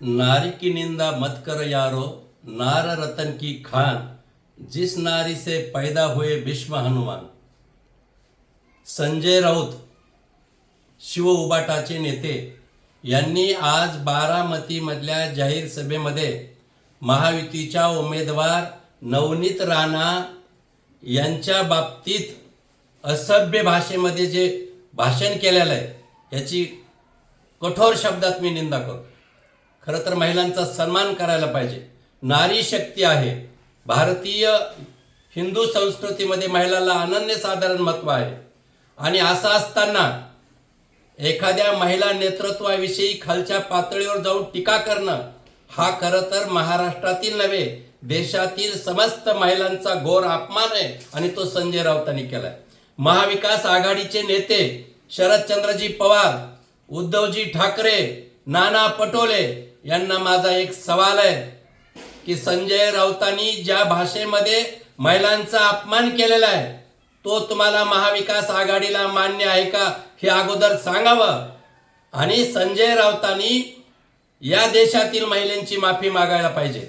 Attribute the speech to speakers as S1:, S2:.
S1: नारी की निंदा मत कर यारो नार रतन की खान जिस नारी से पैदा हुए भीष्म हनुमान संजय राऊत शिव उबाटाचे नेते यांनी आज बारामतीमधल्या जाहीर सभेमध्ये महायुतीच्या उमेदवार नवनीत राणा यांच्या बाबतीत असभ्य भाषेमध्ये जे भाषण केलेलं आहे याची कठोर शब्दात मी निंदा करतो खरं तर महिलांचा सन्मान करायला पाहिजे. नारी शक्ती आहे. भारतीय हिंदू संस्कृतीमध्ये महिलाला अनन्यसाधारण महत्त्व आहे. आणि असं असताना एखाद्या महिला नेतृत्वाविषयी खालच्या पातळीवर जाऊन टीका करणं हा खरं तर महाराष्ट्रातील नव्हे देशातील समस्त महिलांचा घोर अपमान आहे आणि तो संजय राऊतांनी केलाय. महाविकास आघाडीचे नेते शरदचंद्रजी पवार उद्धवजी ठाकरे नाना पटोले यांना माझा एक सवाल आहे की संजय राऊतांनी ज्या भाषेमध्ये महिलांचा अपमान केलेला आहे तो तुम्हाला महाविकास आघाडीला मान्य आहे का हे अगोदर सांगावं? आणि संजय राऊतांनी या देशातील महिलांची माफी मागायला पाहिजे.